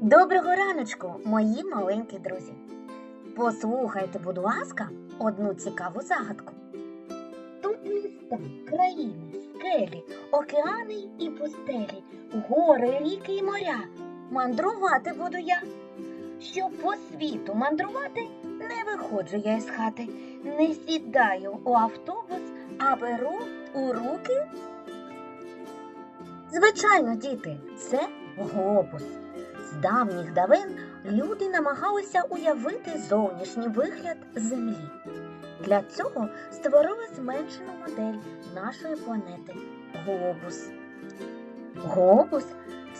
Доброго раночку, мої маленькі друзі. Послухайте, будь ласка, одну цікаву загадку. Тут міста, країни, скелі, океани і пустелі, гори, ріки і моря. Мандрувати буду я. Щоб по світу мандрувати, не виходжу я із хати, не сідаю у автобус, а беру у руки. Звичайно, діти, це глобус. З давніх давен люди намагалися уявити зовнішній вигляд Землі. Для цього створили зменшену модель нашої планети глобус. Глобус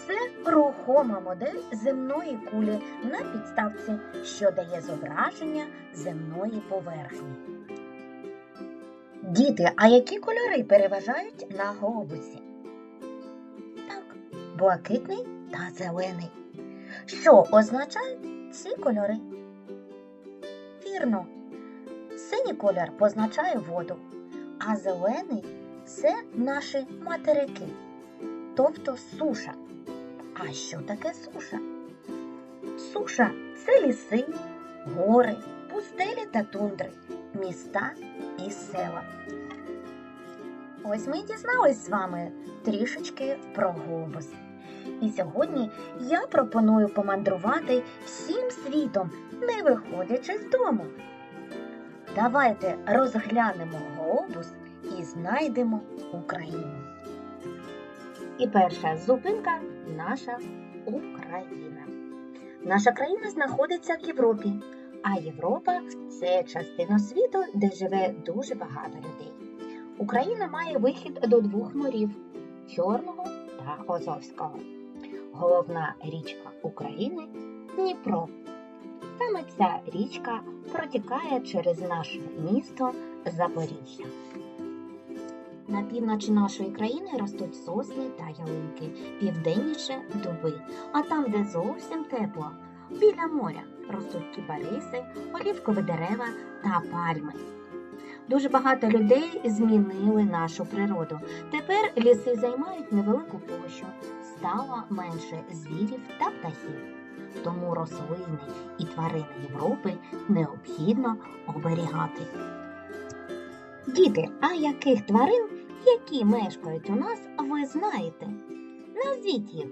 це рухома модель земної кулі на підставці, що дає зображення земної поверхні. Діти, а які кольори переважають на глобусі? Так, блакитний та зелений. Що означають ці кольори? Вірно. Синій колір позначає воду, а зелений це наші материки, тобто суша. А що таке суша? Суша це ліси, гори, пустелі та тундри, міста і села. Ось ми й дізнались з вами трішечки про глобус. І сьогодні я пропоную помандрувати всім світом, не виходячи з дому. Давайте розглянемо глобус і знайдемо Україну. І перша зупинка наша Україна. Наша країна знаходиться в Європі, а Європа це частина світу, де живе дуже багато людей. Україна має вихід до двох морів Чорного та Азовського. Головна річка України Дніпро. Саме ця річка протікає через наше місто Запоріжжя. На півночі нашої країни ростуть сосни та ялинки, південніше дуби, а там, де зовсім тепло, біля моря ростуть кіпариси, олівкові дерева та пальми. Дуже багато людей змінили нашу природу. Тепер ліси займають невелику площу, стало менше звірів та птахів. Тому рослини і тварини Європи необхідно оберігати. Діти, а яких тварин, які мешкають у нас, ви знаєте? Назвіть їх.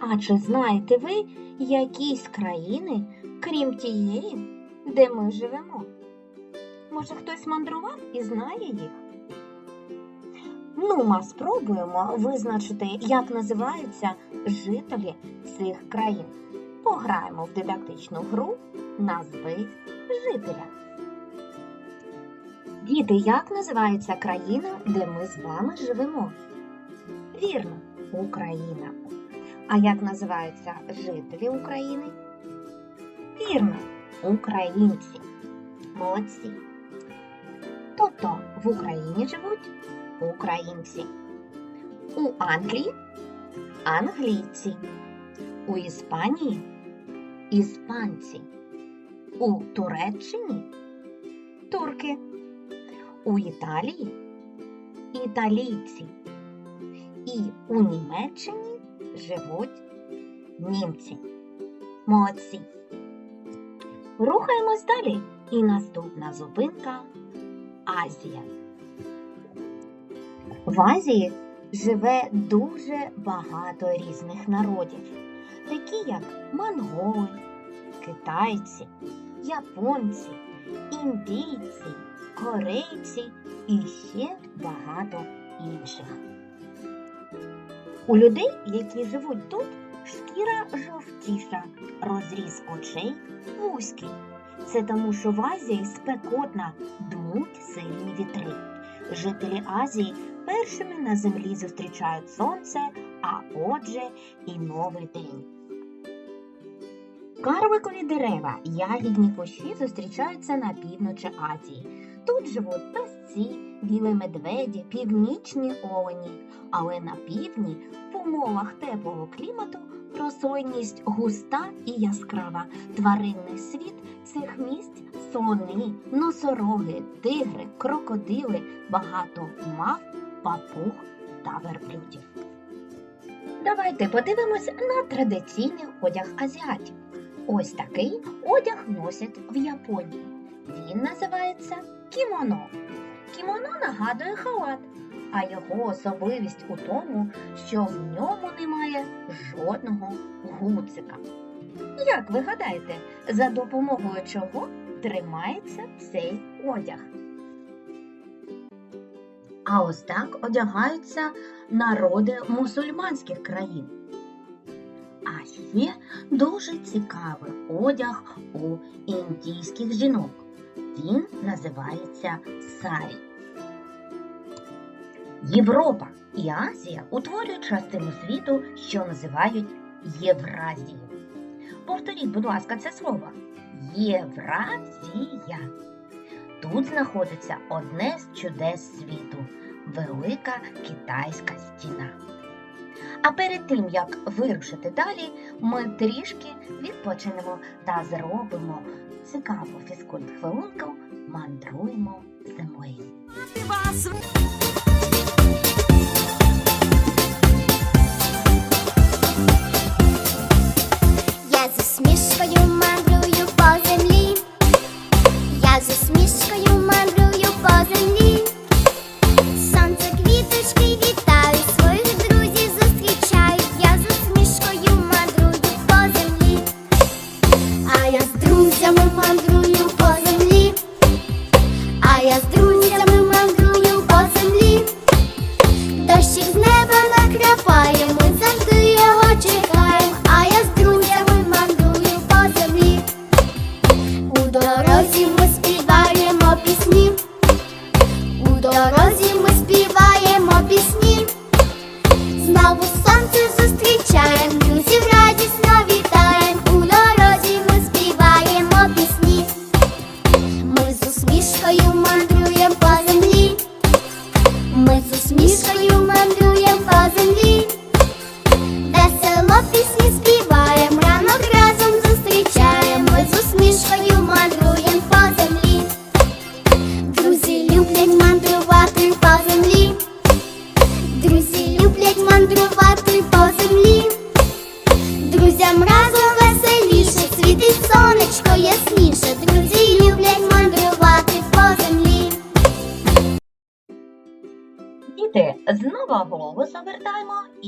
А чи знаєте ви якісь країни, крім тієї, де ми живемо? Може, хтось мандрував і знає їх? Ну, ми спробуємо визначити, як називаються жителі цих країн. Пограємо в дидактичну гру Назви жителя. Діти, як називається країна, де ми з вами живемо? Вірно, Україна. А як називаються жителі України? Вірно, українці. Молодці. Тобто в Україні живуть українці. У Англії англійці. У Іспанії іспанці. У Туреччині турки. У Італії італійці. І у Німеччині живуть німці. Молодці. Рухаємось далі. І наступна зупинка Азія. В Азії живе дуже багато різних народів, такі як монголи, китайці, японці, індійці, корейці і ще багато інших. У людей, які живуть тут, шкіра жовтіша, розріз очей вузький. Це тому, що в Азії спекотна, дмуть сильні вітри. Жителі Азії першими на землі зустрічають сонце, а отже і новий день. Карвикові дерева, ягідні кущі зустрічаються на півночі Азії. Тут живуть песці, білі медведі, північні олені. Але на півдні в умовах теплого клімату рослинність густа і яскрава. Тваринний світ цих місць слони, носороги, тигри, крокодили, багато мав, папуг та верблюдів. Давайте подивимось на традиційний одяг азіатів. Ось такий одяг носять в Японії. Він називається кімоно. Кімоно нагадує халат, а його особливість у тому, що в ньому немає жодного гуцика. Як ви гадаєте, за допомогою чого тримається цей одяг? А ось так одягаються народи мусульманських країн. А ще дуже цікавий одяг у індійських жінок. Він називається сарі. Європа і Азія утворюють частину світу, що називають Євразією. Повторіть, будь ласка, це слово. Євразія. Тут знаходиться одне з чудес світу велика китайська стіна. А перед тим, як вирушити далі, ми трішки відпочинемо та зробимо цікаву фізкульт хвилинку мандруємо зимою. Я з друзями мандрую по землі. А я з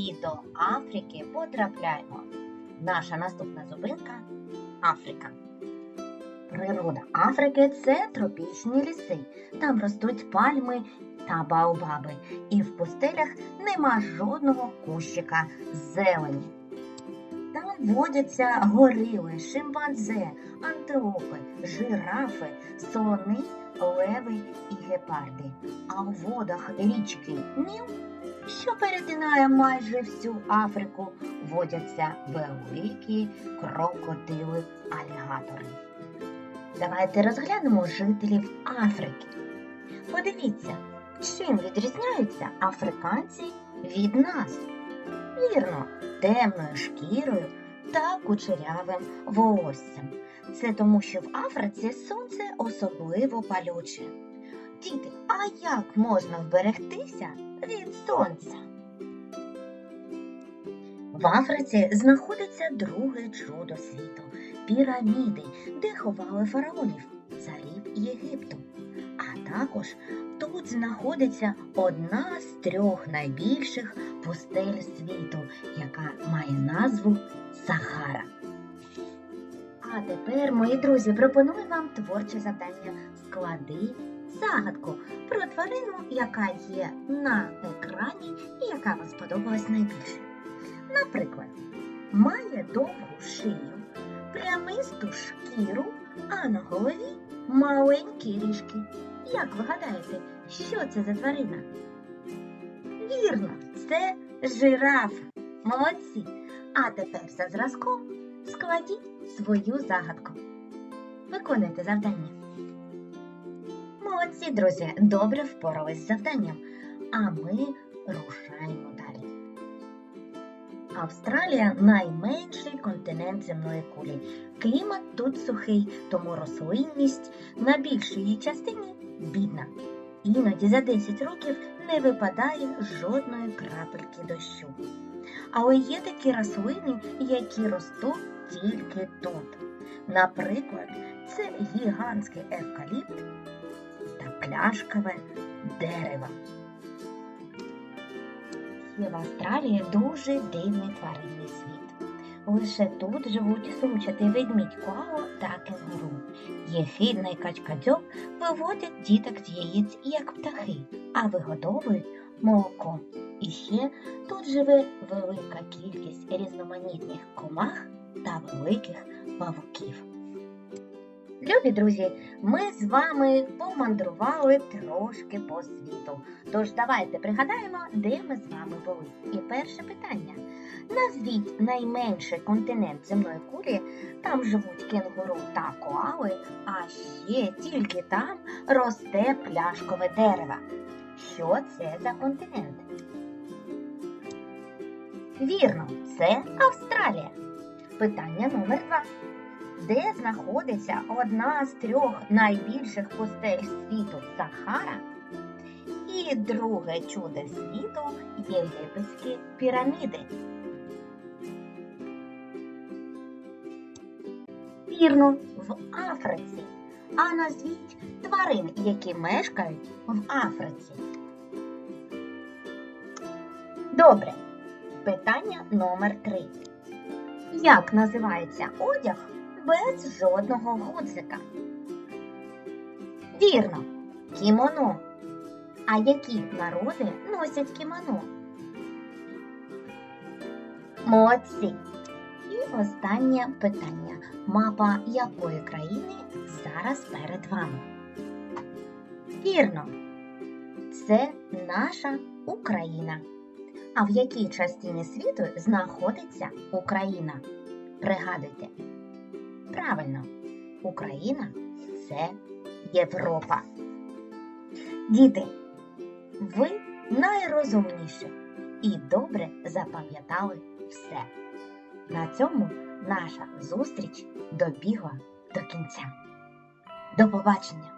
і до Африки потрапляємо. Наша наступна зупинка Африка. Природа Африки це тропічні ліси. Там ростуть пальми та баобаби, і в пустелях нема жодного кущика зелені. Там водяться горили, шимпанзе, антилопи, жирафи, слони, леви і гепарди. А у водах річки Ніл, що перетинає майже всю Африку, водяться великі крокодили алігатори. Давайте розглянемо жителів Африки. Подивіться, чим відрізняються африканці від нас. Вірно, темною шкірою та кучерявим волоссям. Це тому, що в Африці сонце особливо палюче. Діти, а як можна вберегтися від сонця? В Африці знаходиться друге чудо світу піраміди, де ховали фараонів, царів Єгипту. А також тут знаходиться одна з трьох найбільших пустель світу, яка має назву Сахара. А тепер, мої друзі, пропоную вам творче завдання склади загадку про тварину, яка є на екрані і яка вам сподобалась найбільше. Наприклад, має довгу шию, плямисту шкіру, а на голові маленькі ріжки. Як ви гадаєте, що це за тварина? Вірно, це жираф. Молодці. А тепер за зразком складіть свою загадку. Виконуйте завдання. Молодці, друзі, добре впорались з завданням. А ми рушаємо далі. Австралія найменший континент земної кулі. Клімат тут сухий, тому рослинність на більшій її частині бідна. Іноді за 10 років не випадає жодної крапельки дощу. Але є такі рослини, які ростуть тільки тут. Наприклад, це гігантський евкаліпт та пляшкове дерево. Є в Австралії дуже дивний тваринний світ. Лише тут живуть сумчатий ведмідь коало та кенгуру. Єхидна й качкадзьоб виводять діток з яєць як птахи, а вигодовують молоком. Ще тут живе велика кількість різноманітних комах та великих павуків. Любі друзі, ми з вами помандрували трошки по світу. Тож давайте пригадаємо, де ми з вами були. І перше питання. Назвіть найменший континент земної кулі, там живуть кенгуру та коали, а ще тільки там росте пляшкове дерево. Що це за континент? Вірно, це Австралія. Питання номер два. Де знаходиться одна з трьох найбільших пустель світу Сахара? І друге чудо світу Єгипетські піраміди. Вірно, в Африці. А назвіть тварин, які мешкають в Африці. Добре. Питання номер три. Як називається одяг без жодного гудзика? Вірно, кімоно. А які народи носять кімоно? Молодці. І останнє питання. Мапа якої країни зараз перед вами? Вірно, це наша Україна. А в якій частині світу знаходиться Україна? Пригадуйте. Правильно, Україна це Європа. Діти, ви найрозумніші і добре запам'ятали все. На цьому наша зустріч добігла до кінця. До побачення!